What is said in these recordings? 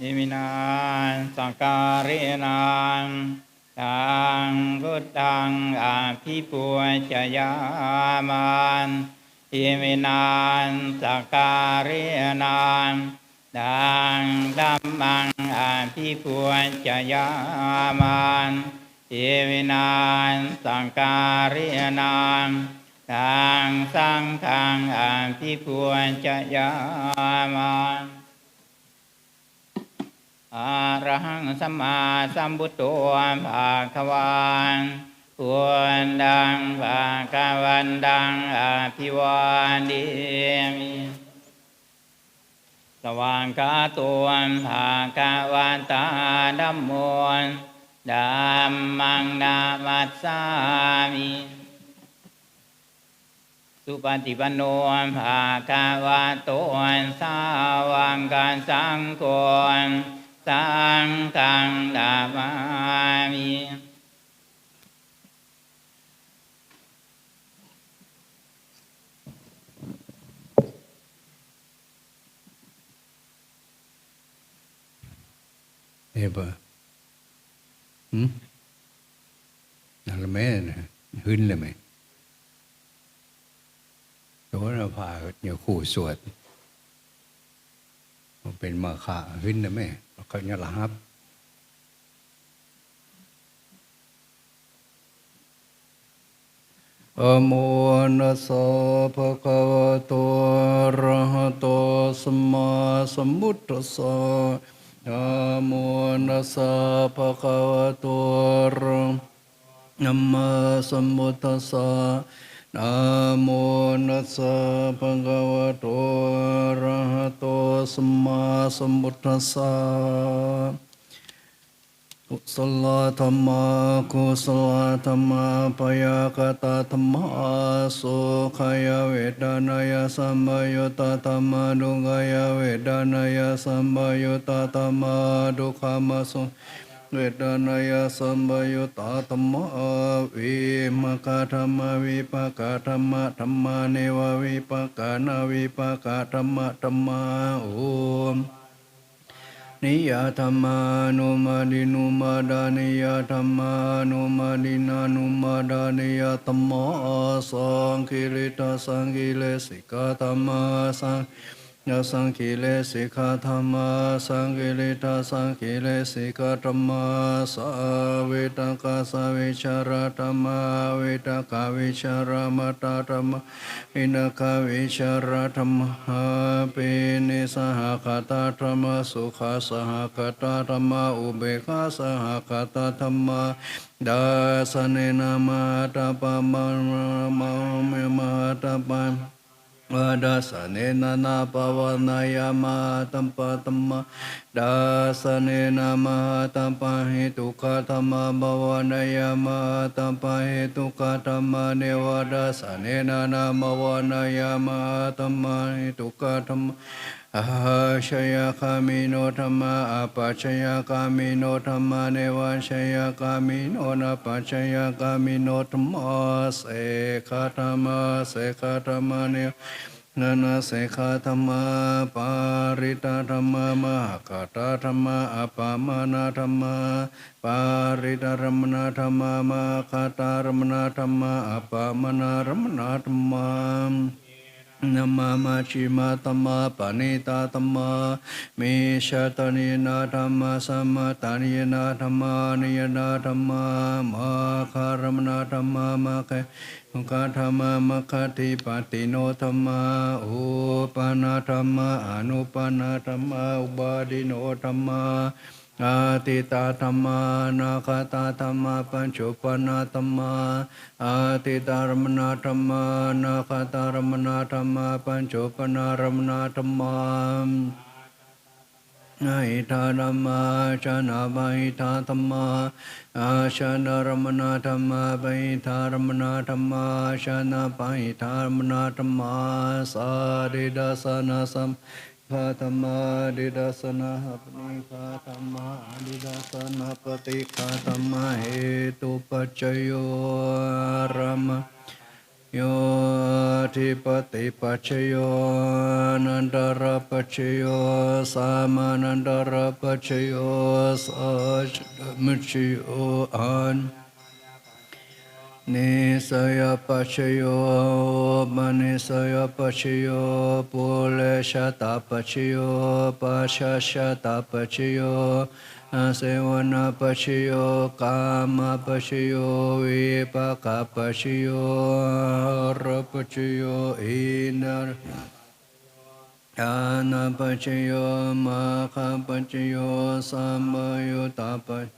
อิมินานสังการินังตังพุทธังอาภิปุจยามันอิมินานสังการินังตังธัมมังอาภิปุจยามันอิมินานสังการินังทางสังทางอาภิปวจยามา อาระหังสัมมาสัมพุทโธภาควานควรดังภาควันดังอภิวาเดีมิสว่างกาตัวภาควันตาดัมมนดัมมังนามัสสามิสุปฏิปันโนภาคาวะโตสาวงกันสังโฆ สังฆังดาบามีเหรอฮึนเล่ไหมเดี๋ยวเราเนี่ยคู่สวด เป็นมาฆาวินนะแม่ก็ยาละฮับอโมนะสะภะคะวะโตระหะโตสัมมาสัมพุทธัสสะอะโมนะสะภะคะวะโตระนัมมาสัมพุทธัสสะ นะโมนัสสะภะคะวะโตอะระหะโตสัมมาสัมพุทธัสสะกุศลธรรมะกุศลธรรมะปยากตาธรรมะสุขายเวทนายสัมบยุตธรรมะดุกายเวทนายสัมบยุตธรรมะดุขามสุ เวดานายสัมบยุตตธรรมวิมกธรรมวิปากธรรมธรรมเนววิปากานาวิปากธรรมธรรมาโอมนิยธรรมานุมาดินุมาดานิยธรรมานุมาดินานุมาดานิยธรรมสังคิริตาสังคิเลสิกาธรรมสัง ยาสังคิเลสิกาธรรมาสังคิริตาสังคิเลสิกาธรรมาสาเวตากาสาวิชาระธรรมาเวตากาวิชารมตาธรรมอินคาวิชาระธรรมปินิสหคตาธรรมสุขาสหคตาธรรมอุเบกขาสหคตาธรรมดาสเนนามาตาปะมามาเมมาตาปะ วัดสันเนนาปวนายมาตัมปะตัมมาดัสันเนนามาตัมปะหิตุกาธรรมบวนายมาตัมปะหิตุกาธรรมเนวัดสันเนนามาวนายมาตัมปะหิตุกาธรรม อาชยคามิโนธรรมะอาปัชยคามิโนธรรมะเนวัชยคามิโนนาปัชยคามิโนธรรมะเสขธรรมะเสขธรรมะเนนานาเสขาธรรมะปาริตาธรรมะมหากตาธรรมะอปามานาธรรมะปาริตารมนาธรรมะมหากตารมนาธรรมะอปามานารมนาธรรมะ นมามาชิมาตมาปณิตาตมาเมชาตนินาธรรมสัมมาตานิยนาธรรมานิยนาธรรมามาคารมนาธรรมามาคมุขธรรมามคติปติโนธรรมาอุปนาธรรมาอนุปนาธรรมาอุบาดิโนธรรมา อาติตาธรรมานาคาตาธรรมาปัญจุปนาธรรมาอาติตารมนาธรรมานาคาตารมนาธรรมาปัญจุปนารมนาธรรมานาอิทาธรรมาชนะบาอิทาธรรมาอาชนะรมนาธรรมาบาอิทารมนาธรรมาชนะบาอิทารมนาธรรมาสาดิดาสนาสัม คาธรรมาดิดาสนาหปนิคาธรรมาดิดาสนาปฏิคาธรรมาเหตุปัจจโยรามะโยทิปติปัจจโยนันตรปัจจโยสามานันตรปัจจโยสัจมิจโยอัน นิสยปัจโยมนิสยปัจโยปุเลชะตาปัจโยปัชชะตาปัจโยอาเสวนปัจโยกามปัจโยวิปากปัจโยรปัจโยอินาญาณปัจโยมาคปัจโยสัมยุตตาปัจวิปยุตตาปัจจโยติปัจจโยนาปัจจโยวิคาตาปัจจโยวิคาตาปัจจโยนิช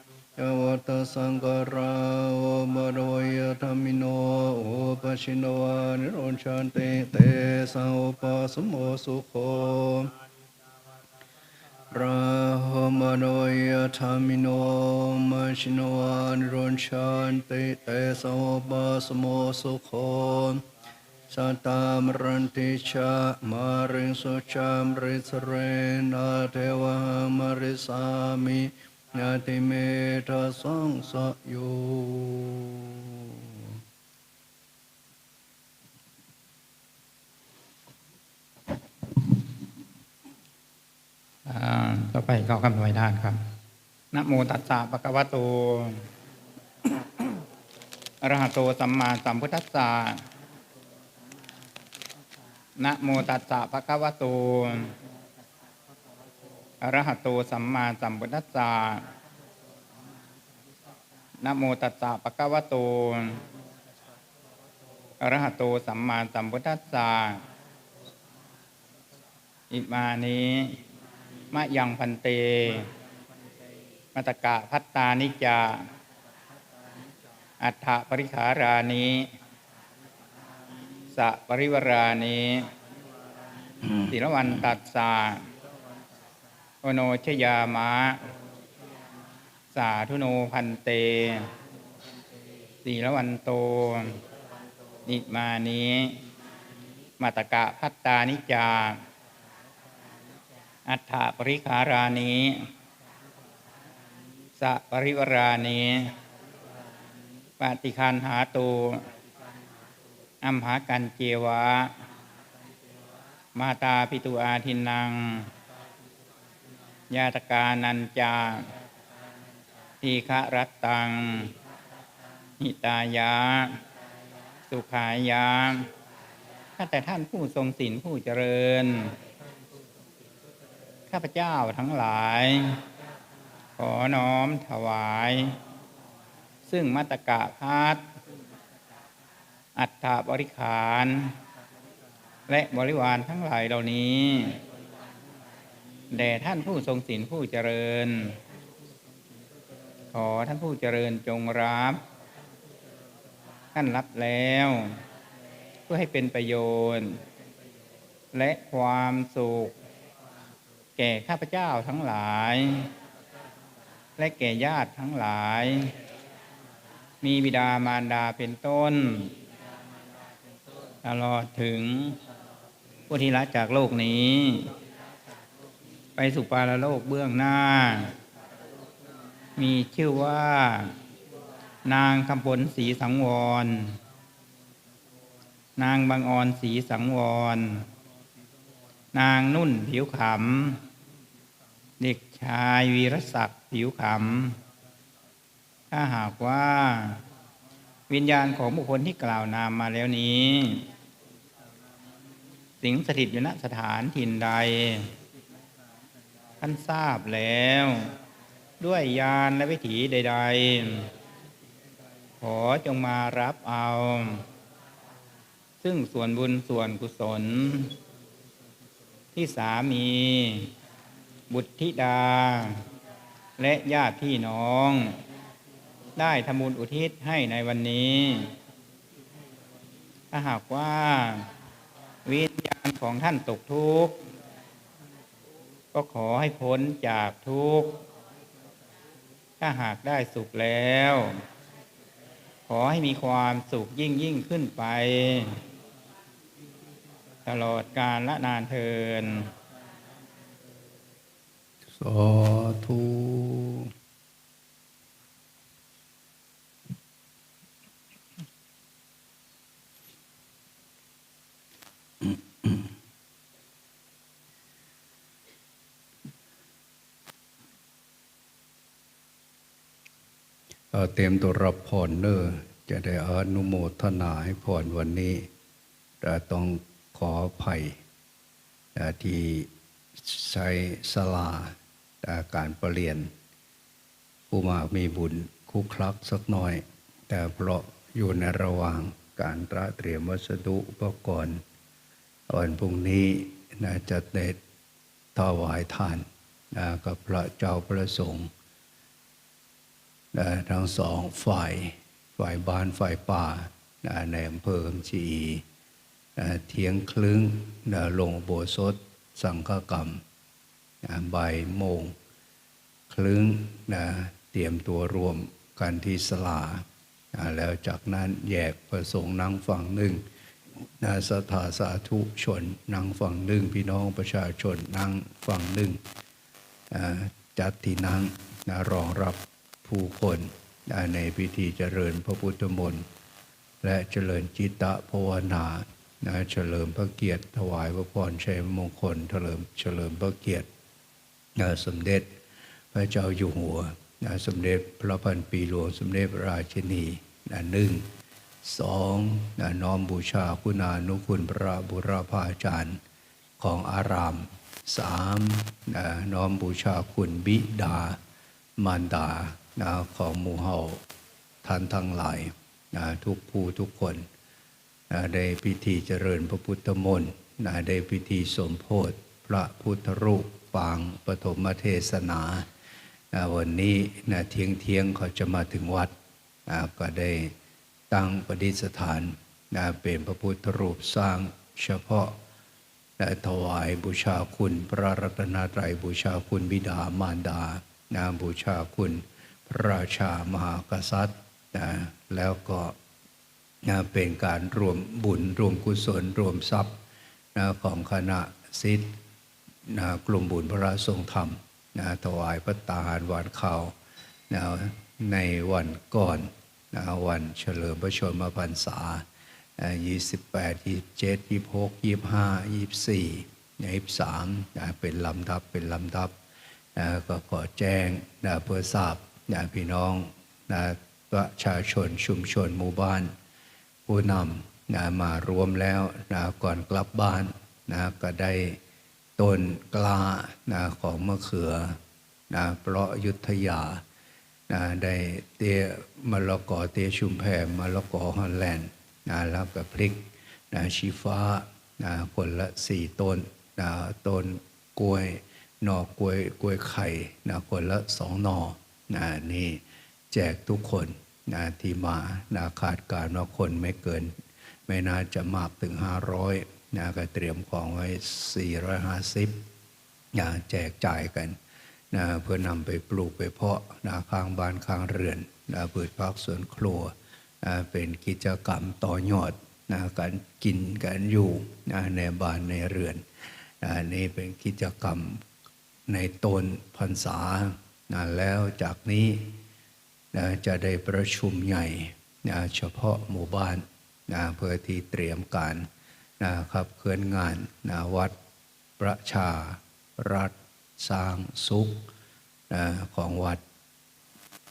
วยธรรมิโนปชิตวานิโรชันเอสาอุปสโมสุโคยวัตสังการาโอมารวยธรรมิโนโอปชินวานิโรนชันเตเตสังอุปสมโมสุโคราโหมารวยธรรมิโนมาชินวานิโรนชันเตเตสังอุปสมโมสุโคสัตตามรันติชามาริงสุชามริสเรนาเทวะมาริสามิ ญาติเมทะสังสโยต่อไปเข้าคำถวายทานครับนะโมตัสสะปะคะวะโตอรหะโตสัมมาสัมพุทธัสสะนะโมตัสสะปะคะวะโต อะระหะโตสัมมาสัมพุทธัสสะนะโมตัสสะปะคะวะโตอะระหะโตสัมมาสัมพุทธัสสะอิมานิมะยังพันเตมัตตกะพัตตานิจา อัฏฐปริขารานิสะปริวรานิศิลวันตัสสา โอโนชยามะ สาธุโนพันเตศีละวันโต นิมานิมัตกะพัตตานิจา อัฏฐปริขารานิสะปริวรานิปฏิคันหาตูอัมหากันเจวะ มาตาปิตุอาทินัง ยาตกานันจาทีฆรัตตัง หิตายะสุขายะข้าแต่ท่านผู้ทรงศีลผู้เจริญ ข้าพเจ้าทั้งหลาย ขอน้อมถวาย ซึ่งมัตตกะพัดอัฏฐบริขาร และบริวารทั้งหลายเหล่านี้ แด่ท่านผู้ทรงศีลผู้เจริญ ขอท่านผู้เจริญจงรับ ท่านรับแล้ว เพื่อให้เป็นประโยชน์ และความสุข แก่ข้าพเจ้าทั้งหลาย และแก่ญาติทั้งหลาย มีบิดามารดาเป็นต้น ตลอดถึงผู้ที่ละจากโลกนี้ ไปสู่ปาลโลกเบื้องหน้า มีชื่อว่า นางคำผลศรีสังวร นางบางออนศรีสังวร นางนุ่นผิวขำ เด็กชายวีรศักดิ์ผิวขำ ถ้าหากว่า วิญญาณของบุคคลที่กล่าวนามมาแล้วนี้ สิงสถิตอยู่ณสถานถิ่นใด ท่านทราบแล้ว ด้วยญาณและวิถีใด ๆ ขอจงมารับเอา ซึ่งส่วนบุญส่วนกุศล ที่สามี บุตรธิดา และญาติพี่น้อง ได้ทำบุญอุทิศให้ในวันนี้ ถ้าหากว่าวิญญาณของท่านตกทุกข์ ก็ขอให้พ้นจากทุกข์ ถ้าหากได้สุขแล้ว ขอให้มีความสุขยิ่งยิ่งขึ้นไป ตลอดกาลละนานเทินสาธุ เตรียมตัวรับพรเนอจะได้อนุโมทนาให้พรวันนี้แต่ต้องขออภัยที่ใช้สลาเอ่การประเรียน ผู้มามีบุญคุกคลักสักหน่อย แต่เพราะอยู่ในระหว่างการตระเตรียมวัสดุอุปกรณ์วันพรุ่งนี้นะจะได้ถวายทานนะกับพระเจ้าประสงค์ นะทั้งสองฝ่าย ฝ่ายบ้านฝ่ายป่านะในอำเภอคำชีนะเทียงครึ่งนะลงโบสถสังฆกรรมนะบ่ายโมงครึ่งนะเตรียมตัวรวมกันที่สลานะแล้วจากนั้นแยกประสงค์นั่งฝั่งหนึ่งนะสถาสาธุชนนั่งฝั่งหนึ่ง พี่น้องประชาชนนั่งฝั่งหนึ่งจัดที่นั่งนะรองรับ ผู้คนในพิธีเจริญพระพุทธมนต์และเจริญจิตตภาวนาเฉลิมพระเกียรติถวายพระพรชัยมงคลเฉลิมเฉลิมพระเกียรติสมเด็จพระเจ้าอยู่หัวสมเด็จพระพันปีหลวงสมเด็จพระราชินีหนึ่งสองน้อมบูชาคุณานุคุณพระบุรพาจารย์ของอารามสามน้อมบูชาคุณบิดามารดา นะของหมู่เฮาท่านทั้งหลายนะทุกผู้ทุกคนนะได้พิธีเจริญพระพุทธมนต์นะได้พิธีสมโพธิพระพุทธรูปปางปฐมเทศนานะวันนี้นะเที่ยงเที่ยงเขาจะมาถึงวัดนะก็ได้ตั้งประดิษฐานนะเป็นพระพุทธรูปสร้างเฉพาะและถวายบูชาคุณ พระรัตนตรัยบูชาคุณบิดามารดานะบูชาคุณ ราชามหากษัตริย์นะแล้วก็นะเป็นการรวมบุญรวมกุศลรวมทรัพย์นะของคณะสิทธิ์นะกลุ่มบุญพระทรงธรรมนะถวายพระตาหารหวานข้าวนะในวันก่อนนะวันเฉลิมพระชนมพรรษายี่สิบแปดยี่สิบเจ็ดยี่หกยี่ห้ายี่สี่ยี่สามเป็นลำดับเป็นลำดับนะก็ขอแจ้งนะเพื่อทราบ นะพี่น้องนะประชาชนชุมชนหมู่บ้าน ผู้นำนะมารวมแล้วนะก่อนกลับบ้านนะก็ได้ต้นกล้านะของมะเขือนะเพราะอยุทธยานะได้เตี้ยมะละกอเตี้ยชุมแพมะละกอฮอลแลนด์นะแล้วก็พริกนะชีฟ้านะคนละสี่ต้นนะต้นกล้วยหน่อกล้วยกล้วยไข่นะคนละสองหน่อ นะนี่แจกทุกคนนะที่มานะขาดการว่าคนไม่เกิน ไม่น่าจะมากถึง 500นะก็เตรียมของไว้ 450นะแจกจ่ายกันนะเพื่อนำไปปลูกไปเพาะนะข้างบ้านข้างเรือนนะพืชพักสวนครัวนะเป็นกิจกรรมต่อยอดนะการกินการอยู่นะในบ้านในเรือนนะนี่เป็นกิจกรรมในต้นพรรษา นะแล้วจากนี้นะจะได้ประชุมใหญ่นะเฉพาะหมู่บ้านนะเพื่อที่เตรียมการนะครับเคลื่อนงานนะวัดประชารัฐสร้างสุขนะของวัด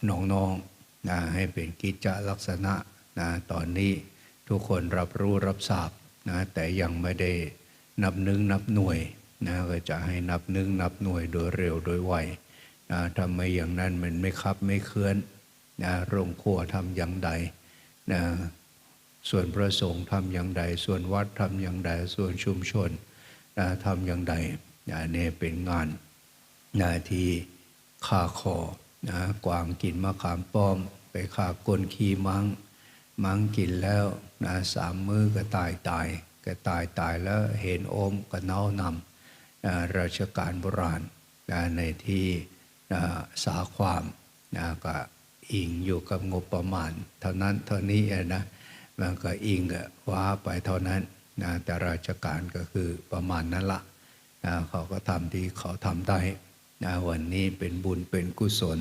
หนองนองนะให้เป็นกิจลักษณะนะตอนนี้ทุกคนรับรู้รับทราบนะแต่ยังไม่ได้นับนึงนับหน่วยนะก็จะให้นับนึงนับหน่วยโดยเร็วโดยไว ทำไมอย่างนั้นมันไม่คับไม่เคลื่อนนะโรงครัวทำอย่างใดนะส่วนพระสงฆ์ทำอย่างใด ส่วนวัดทำอย่างใด ส่วนชุมชนนะทำอย่างใดนะนี่เป็นงานนะที่ฆ่าคอนะกวางกินมะขามป้อม ไปฆ่ากลขี้มังมังกินแล้วนะสามมือก็ตายตายก็ตายตายแล้วเห็นโอมก็เน่านำนะราชการโบราณนะในที่ สาความนะก็อิงอยู่กับงบประมาณ เท่านั้นเท่านี้นะมันก็อิงอะว่าไปเท่านั้นนะแต่ราชการก็คือประมาณนั้นละนะเขาก็ทำที่เขาทำได้นะวันนี้เป็นบุญเป็นกุศล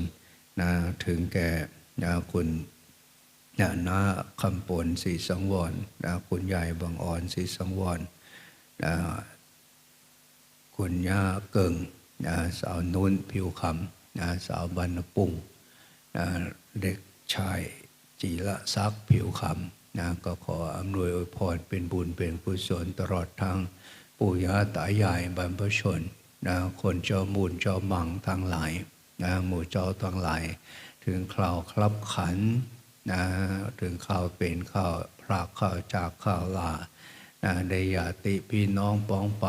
นะถึงแก่นะคุณนะนาคำปนสีสังวรนะคุณยายบางอ่อนสีสังวรนะคุณย่าเกิงนะสาวนุ่นผิวคำ นะสาวบรรณปุงนะเด็กชายจีละซักผิวคำนะก็ขออำนวยอวยพรเป็นบุญเป็นกุศลตลอดทางปู่ย่าตายายบรรพชนนะคนเจ้ามูลเจ้ามังทั้งหลายนะหมู่เจ้าทั้งหลาย ถึงคราวคลับขันนะถึงข่าวเป็นข่าวพรากข่าวจากข่าวลานะได้ญาติพี่น้องป้องไป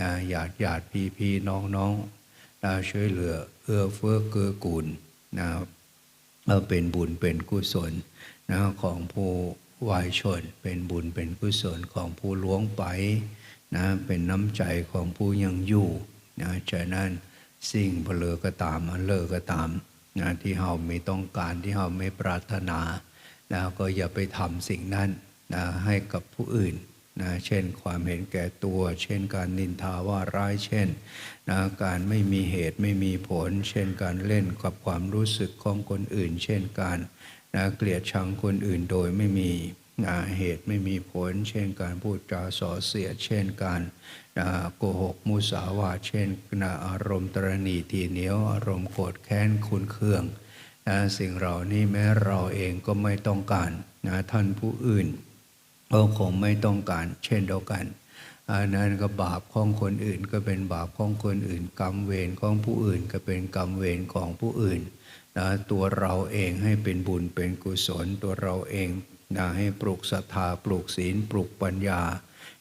นะญาติญาติพี่พี่น้องน้อง ช่วยเหลือเอื้อเฟื้อเกื้อกูลนะเอาเป็นบุญเป็นกุศลนะของผู้วายชน เป็นบุญเป็นกุศลของผู้ล้วงไปนะเป็นน้ำใจของผู้ยังอยู่นะฉะนั้นสิ่งเพลอก็ตามอันเลอก็ตามนะที่เราไม่ต้องการที่เราไม่ปรารถนานะก็อย่าไปทำสิ่งนั้นนะให้กับผู้อื่นนะเช่นความเห็นแก่ตัว เช่นการนินทาว่าร้ายเช่น นะการไม่มีเหตุไม่มีผล เช่นการเล่นกับความรู้สึกของคนอื่น เช่นการนะเกลียดชังคนอื่นโดยไม่มีนะเหตุไม่มีผล เช่นการพูดจาส่อเสียด เช่นการนะโกหกมุสาวาเช่นนะอารมณ์ตรณีทีเหนียวอารมณ์โกรธแค้นคุณเคืองนะสิ่งเหล่านี้แม้เราเองก็ไม่ต้องการนะท่านผู้อื่นก็คงไม่ต้องการเช่นเดียวกัน อันนั้นก็บาปของคนอื่นก็เป็นบาปของคนอื่น กรรมเวรของผู้อื่นก็เป็นกรรมเวรของผู้อื่นนะตัวเราเองให้เป็นบุญเป็นกุศลตัวเราเองนะให้ปลูกศรัทธาปลูกศีล ปลูกปัญญา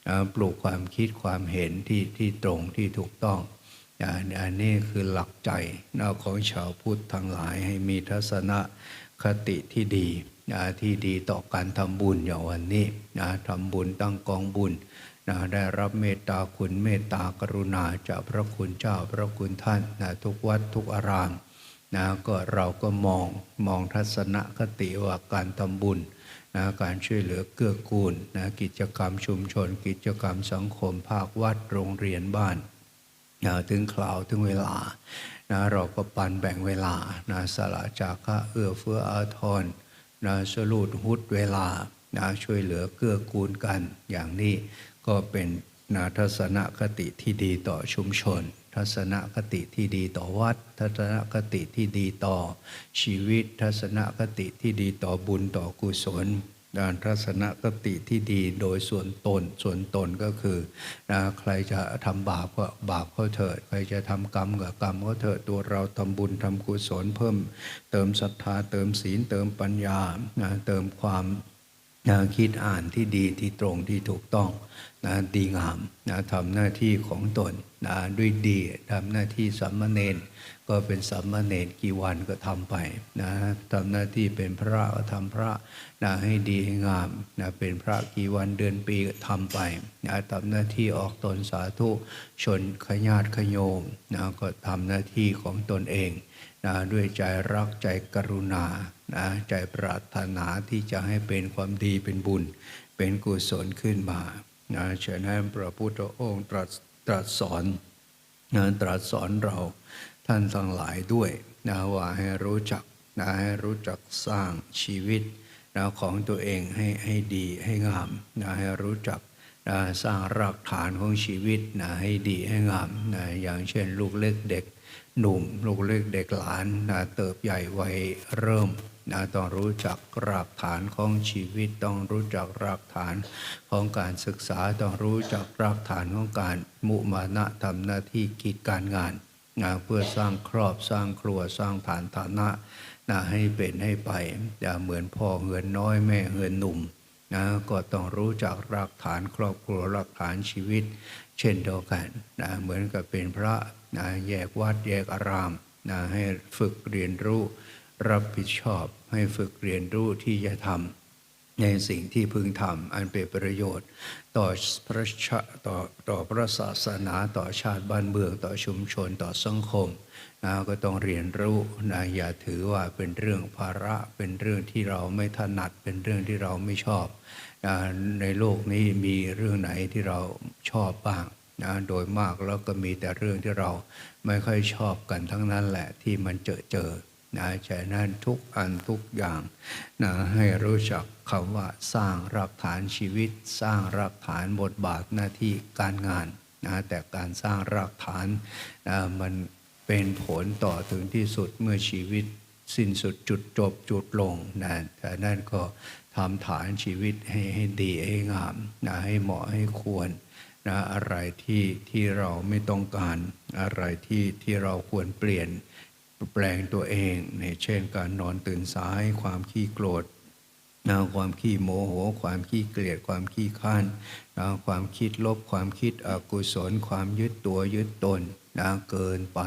นะปลูกความคิดความเห็นที่ที่ตรงที่ถูกต้องนะอันนี้คือหลักใจนะของชาวพุทธทั้งหลายให้มีทัศนคติที่ดีนะที่ดีต่อการทำบุญอย่างวันนี้นะทำบุญตั้งกองบุญ นะได้รับเมตตาคุณเมตตากรุณาจากพระคุณเจ้าพระคุณท่านนะทุกวัดทุกอารามนะก็เราก็มองมองทัศนคติว่าการทำบุญนะการช่วยเหลือเกื้อกูลนะกิจกรรมชุมชน กิจกรรมสังคมภาควัดโรงเรียนบ้านนะถึงคราวถึงเวลานะเราก็ปันแบ่งเวลานะสละจากะเอื้อเฟื้ออาทรนะสลูดหุดเวลานะช่วยเหลือเกื้อกูลกันอย่างนี้ ก็เป็นนะทัศนคติที่ดีต่อชุมชน ทัศนคติที่ดีต่อวัด ทัศนคติที่ดีต่อชีวิต ทัศนคติที่ดีต่อบุญต่อกุศลด้านทัศนคติที่ดีโดยส่วนตน ส่วนตนก็คือนะใครจะทำบาปก็บาปเขาเถิด ใครจะทำกรรมก็กรรมเขาเถิด ตัวเราทำบุญทำกุศลเพิ่ม เติมศรัทธาเติมศีลเติมปัญญานะเติมความนะคิดอ่านที่ดีที่ตรงที่ถูกต้อง นะดีงามนะทำหน้าที่ของตนนะด้วยดีทำหน้าที่สามมาเณรก็เป็นสามมาเณรกี่วันก็ทำไปนะทำหน้าที่เป็นพระก็ทำพระนะให้ดีให้งามนะเป็นพระกี่วันเดือนปีก็ทำไปนะทำหน้าที่ออกตนสาธุชนขญาติขโยมนะก็ทำหน้าที่ของตนเองนะด้วยใจรักใจกรุณานะใจปรารถนาที่จะให้เป็นความดีเป็นบุญ เป็นกุศลขึ้นมา นะฉะนั้นพระพุทธองค์ตรัสตรัสสอนนะตรัสสอนเราท่านทั้งหลายด้วยนะว่าให้รู้จักนะให้รู้จักสร้างชีวิตนะของตัวเองให้ให้ดีให้งามนะให้รู้จักนะสร้างรากฐานของชีวิตนะให้ดีให้งามนะอย่างเช่น ลูกเล็กเด็กหนุ่ม ลูกเล็กเด็กหลานนะเติบใหญ่วัยเริ่ม นะต้องรู้จักรากฐานของชีวิต ต้องรู้จักรากฐานของการศึกษาต้องรู้จักรากฐานของการมุมานะทำหน้าที่กิจการงานนะเพื่อสร้างครอบสร้างครัวสร้างฐานฐานะนะให้เป็นให้ไปอย่าเหมือนพ่อเงินน้อยแม่เงินหนุ่มนะก็ต้องรู้จักรากฐานครอบครัวรากฐานชีวิต เช่นเดียวกันนะเหมือนกับเป็นพระนะแยกวัดแยกอารามนะให้ฝึกเรียนรู้ รับผิดชอบให้ฝึกเรียนรู้ที่จะทำในสิ่งที่พึงทำอันเป็นประโยชน์ ต่อพระชาต่อต่อพระศาสนาต่อชาติบ้านเมืองต่อชุมชนต่อสังคมนะก็ต้องเรียนรู้นะอย่าถือว่าเป็นเรื่องภาระเป็นเรื่องที่เราไม่ถนัดเป็นเรื่องที่เราไม่ชอบนะในโลกนี้มีเรื่องไหนที่เราชอบบ้างนะโดยมากแล้วก็มีแต่เรื่องที่เราไม่ค่อยชอบกันทั้งนั้นแหละที่มันเจอเจอ นะฉะนั้นทุกอันทุกอย่างนะให้รู้จักคำว่าสร้างรากฐานชีวิต สร้างรากฐานบทบาทหน้าที่การงานนะแต่การสร้างรากฐานนะมันเป็นผลต่อถึงที่สุดเมื่อชีวิตสิ้นสุดจุดจบจุดลงนะแต่นั่นก็ทำฐานชีวิตให้ให้ดีให้งามนะให้เหมาะให้ควรนะอะไรที่ที่เราไม่ต้องการอะไรที่ที่เราควรเปลี่ยน แปลงตัวเองในเช่นการนอนตื่นสาย ความขี้โกรธนะความขี้โมโห ความขี้เกลียด ความขี้ข้านนะความคิดลบ ความคิดอกุศล ความยึดตัวยึดตนนะเกินไป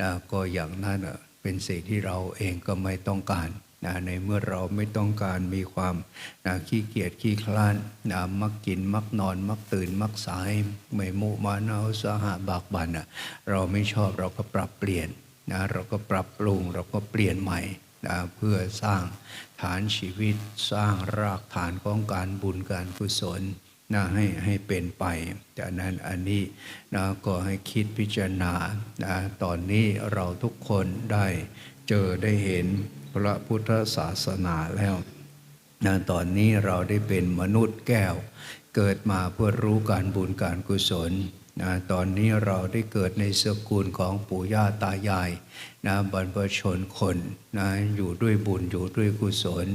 นะก็อย่างนั้นเป็นสิ่งที่เราเองก็ไม่ต้องการนะในเมื่อเราไม่ต้องการมีความนะขี้เกียจขี้คลานนะมักกินมักนอนมักตื่นมักสาย ไม่มุมานาสหะบากบันนะเราไม่ชอบเราก็ปรับเปลี่ยน นะเราก็ปรับปรุงเราก็เปลี่ยนใหม่นะเพื่อสร้างฐานชีวิตสร้างรากฐานของการบุญการกุศลนะให้ให้เป็นไปจากนั้นอันนี้นะก็ให้คิดพิจารณานะตอนนี้เราทุกคนได้เจอได้เห็นพระพุทธศาสนาแล้วนะตอนนี้เราได้เป็นมนุษย์แก้ว เกิดมาเพื่อรู้การบุญการกุศล นะตอนนี้เราได้เกิดในสกุลของปู่ย่าตายายนะบรรพชนคนนะอยู่ด้วยบุญอยู่ด้วยกุศล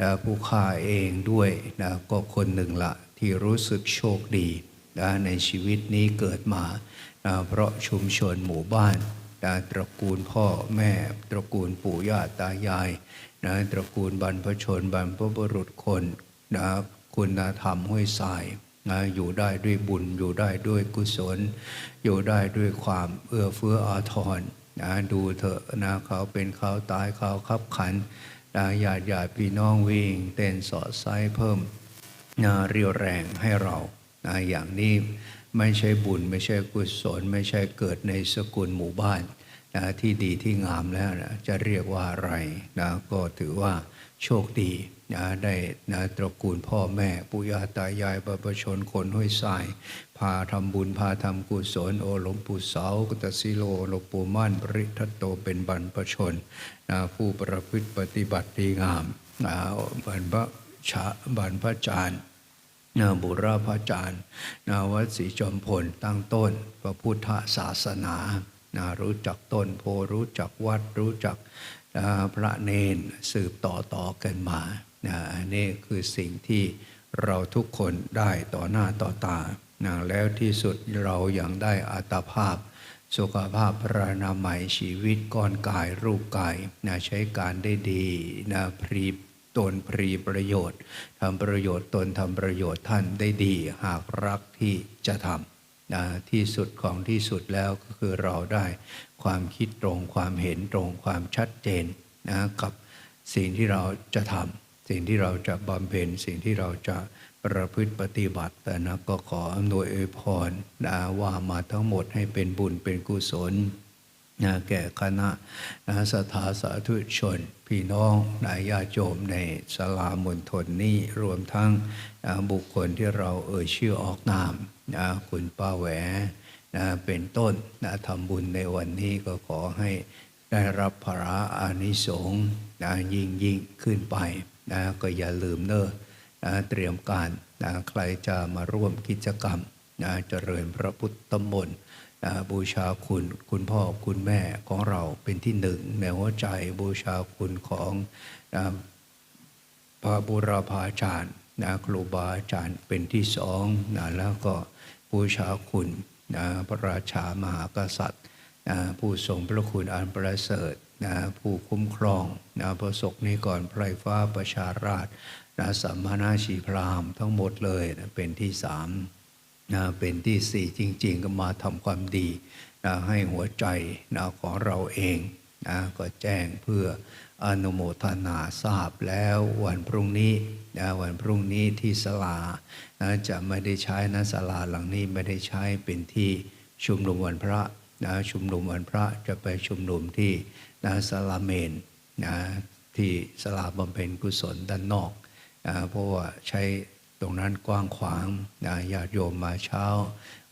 นะผู้ฆ่าเองด้วยนะก็คนหนึ่งละที่รู้สึกโชคดีนะในชีวิตนี้เกิดมานะเพราะชุมชนหมู่บ้านนะตระกูลพ่อแม่ ตระกูลปู่ย่าตายายนะตระกูลบรรพชนบรรพบุรุษคนนะคุณธรรมห้วยทราย อยู่ได้ด้วยบุญ อยู่ได้ด้วยกุศล อยู่ได้ด้วยความเอื้อเฟื้ออาทรนะดูเถอะนะเขาเป็นเขาตายเขาขับขันนะญาติญาติพี่น้องวิ่ง เต้นสอดไซเพิ่มนะเรียวแรงให้เรานะอย่างนี้ไม่ใช่บุญไม่ใช่กุศล ไม่ใช่เกิดในสกุลหมู่บ้านนะที่ดีที่งามแล้วนะจะเรียกว่าอะไรนะก็ถือว่าโชคดี นะได้นะตระกูลพ่อแม่ปู่ย่าตายายบรรพชนคนห้วยทราย พาทำบุญพาทำกุศลโอหลวงปู่เสากุตสิโลหลวงปู่มั่นปริทัตโตเป็นบรรพชนนะผู้ประพฤติปฏิบัติดีงามนะบรรพชาบรรพจารย์นะบุรพจารย์นะวัดศรีจอมพลตั้งต้น พระพุทธศาสนานะรู้จักต้นโพรู้จักวัดรู้จักนะพระเนนสืบต่อต่อกันมา นะอันนี้คือสิ่งที่เราทุกคนได้ต่อหน้าต่อตานะแล้วที่สุดเรายัางได้อัตภาพ สุขภาพพระนามัยชีวิตก้อนกายรูปกายนะใช้การได้ดีนะพรีตนพรีประโยชน์ทำประโยชน์ตนทำประโยชน์ท่านได้ดี หากรักที่จะทำนะที่สุดของที่สุดแล้วก็คือเราได้ความคิดตรงความเห็นตรงความชัดเจนนะกับสิ่งที่เราจะทำ สิ่งที่เราจะบำเพ็ญสิ่งที่เราจะประพฤติปฏิบัติแต่นะก็ขออำนวยอวยพรนะว่ามาทั้งหมดให้เป็นบุญเป็นกุศลนะแก่คณะนะสถาสาธุชน พี่น้องนายญาติโยมในสลามณฑลนี้รวมทั้งนะบุคคลที่เราเอ่ยชื่อออกนามนะคุณป้าแหวนะเป็นต้นนะทำบุญในวันนี้ก็ขอให้ได้รับพระอานิสงส์นะยิ่งยิ่งขึ้นไป นะก็อย่าลืมเนอะนะเตรียมการนะใครจะมาร่วมกิจกรรมนะเจริญพระพุทธมนต์นะบูชาคุณคุณพ่อคุณแม่ของเราเป็นที่หนึ่งในหัวใจบูชาคุณของนะพระบุรพาจารย์นะครูบาอาจารย์เป็นที่สองนะแล้วก็บูชาคุณนะพระราชามหากษัตริย์นะผู้ทรงพระคุณอันประเสริฐ นะผู้คุ้มครองนะประสบนี้ก่อนไพรฟ้าประชาราชนะสัมมานาชีพรามทั้งหมดเลยนะเป็นที่สามนะเป็นที่สี่จริง ๆ ก็มาทำความดีนะให้หัวใจนะของเราเองนะก็แจ้งเพื่ออนุโมทนาทราบแล้ววันพรุ่งนี้นะวันพรุ่งนี้ที่ศาลานะจะไม่ได้ใช้นะศาลาหลังนี้ไม่ได้ใช้เป็นที่ชุมนุมวันพระ นะชุมนุมวันพระจะไปชุมนุมที่นะศาลาเมนนะที่ศาลาบำเพ็ญกุศลด้านนอกนะเพราะว่าใช้ตรงนั้นกว้างขวางนะญาติโยมมาเช้า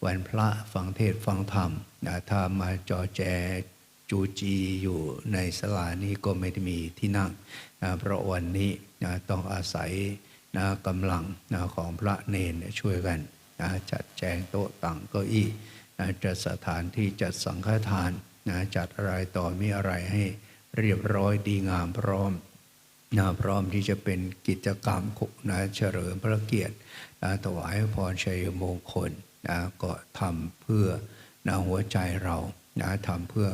วันพระฟังเทศน์ฟังธรรมนะถ้ามาจอแจจูจีอยู่ในสลานี้ก็ไม่ได้มีที่นั่งนะเพราะวันนี้นะต้องอาศัยนะกำลังนะของพระเนนช่วยกันนะจัดแจงโต๊ะตั้งเก้าอี้ จัดสถานที่จัดสังฆทานนะจัดอะไรต่อมีอะไรให้เรียบร้อยดีงามพร้อมนะพร้อมที่จะเป็นกิจกรรมนะเฉลิมพระเกียรตินะถวายพรชัยมงคลนะก็ทำเพื่อนะหัวใจเรานะทำเพื่อ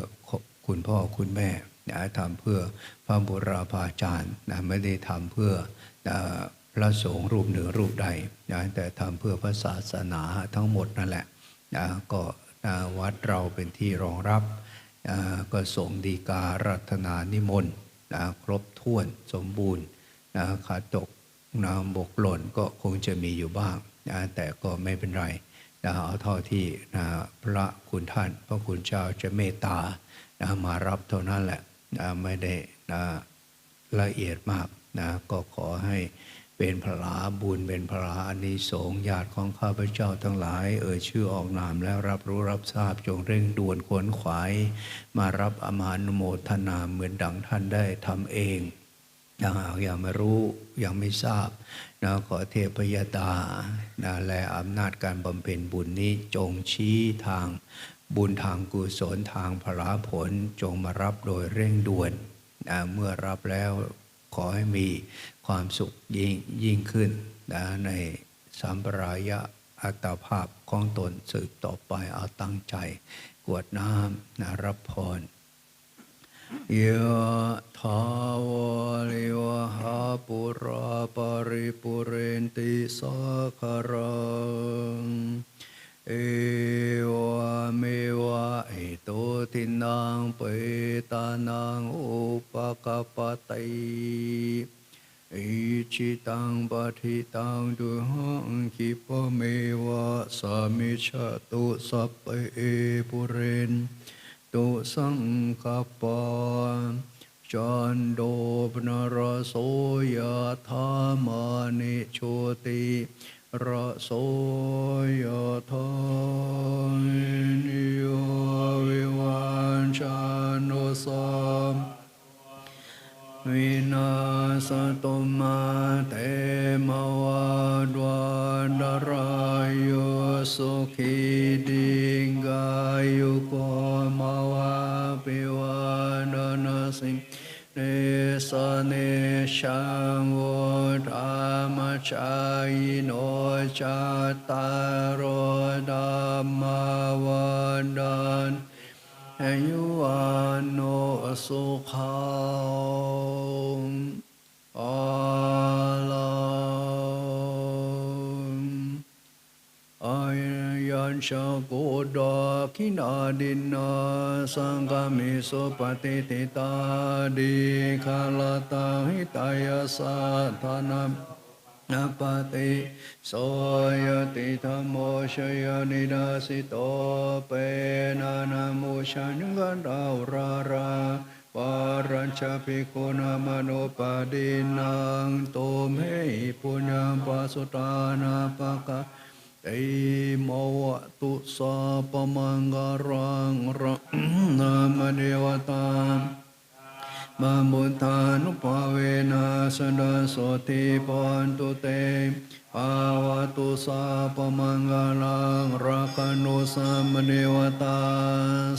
คุณพ่อคุณแม่นะทำเพื่อพระบุราพาจารย์นะไม่ได้ทำเพื่อนะพระสงฆ์รูปหนือรูปใดนะแต่ทำเพื่อพระศาสนาทั้งหมดนั่นแหละ นะก็นะวัดเราเป็นที่รองรับนะก็ส่งดีการัตนานิมนต์นะครบถ้วนสมบูรณ์นะขาตกนะบกหล่นก็คงจะมีอยู่บ้างนะแต่ก็ไม่เป็นไรนะเอาเท่าที่นะพระคุณท่าน พระคุณเจ้าจะเมตตานะมารับเท่านั้นแหละนะไม่ได้นะละเอียดมากนะก็ขอให้ เป็นพลาบุญเป็นพลาอานิสงส์ญาติของข้าพเจ้าทั้งหลาย เอ่ยชื่อออกนามแล้วรับรู้รับทราบจงเร่งด่วนขวนขวาย มารับอามานุโมทนาเหมือนดังท่านได้ทำเองยังหากยังไม่รู้ยังไม่ทราบนะขอเทพยดานะและอำนาจการบำเพ็ญบุญนี้จงชี้ทางบุญทางกุศลทางพลาผลจงมารับโดยเร่งด่วนนะเมื่อรับแล้วขอให้มี ความสุขยิ่งยิ่งขึ้นนะในสัมปรายะอัตภาพของตนสืบต่อไปเอาตั้งใจ กวดน้ำนะรับพรยะทาวลิวหาปุราปริปุเรนติสาคารังเอวะเมวะอิโตทินังเปตานังอุปกปปติ อิจิตังปฏิตังดุหังคิปะเมวะสามิชะตุสัพเพเอปุเรนตุสังคปาจันโดปนรโสยธามานิโชติระโสยธานิโยวิวันชานุสัม วินาสตุมาเตมวาดวันรายโยสุขีดิงกายุโกมาวาปิวานนสิเนสเนชังโวธามชายโนจัตตารโดามาวันดานอายุวันโนสุขัง ชาโกดาคินาดินาสังกามิสุปฏิติตาดิคาลตาหิตายาสัทธานามนปติโสยติธรรมโมชยนิดาสิโตเปนานามุชันกันดาวราราปารัญชภิกขุนามโนปาดินังโตเมหิปุญญาปสุตานาปะกะ เอมวะตุสาปมังการังระนามเดวตามามุทานุภาเวนัสดาโสติปันตุเต อาวะตุสาปมังกลังรักนุสมเนวตา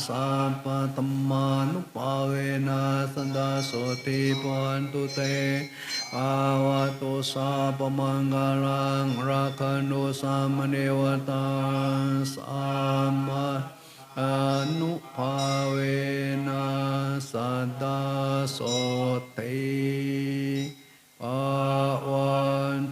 สัพพตมานุภาเวนัสดาโสติปันตุเตอาวะตุสาปมังกลังรักนุสมเนวตาสัมมาอนุภาเวนัสดาโสติ a quan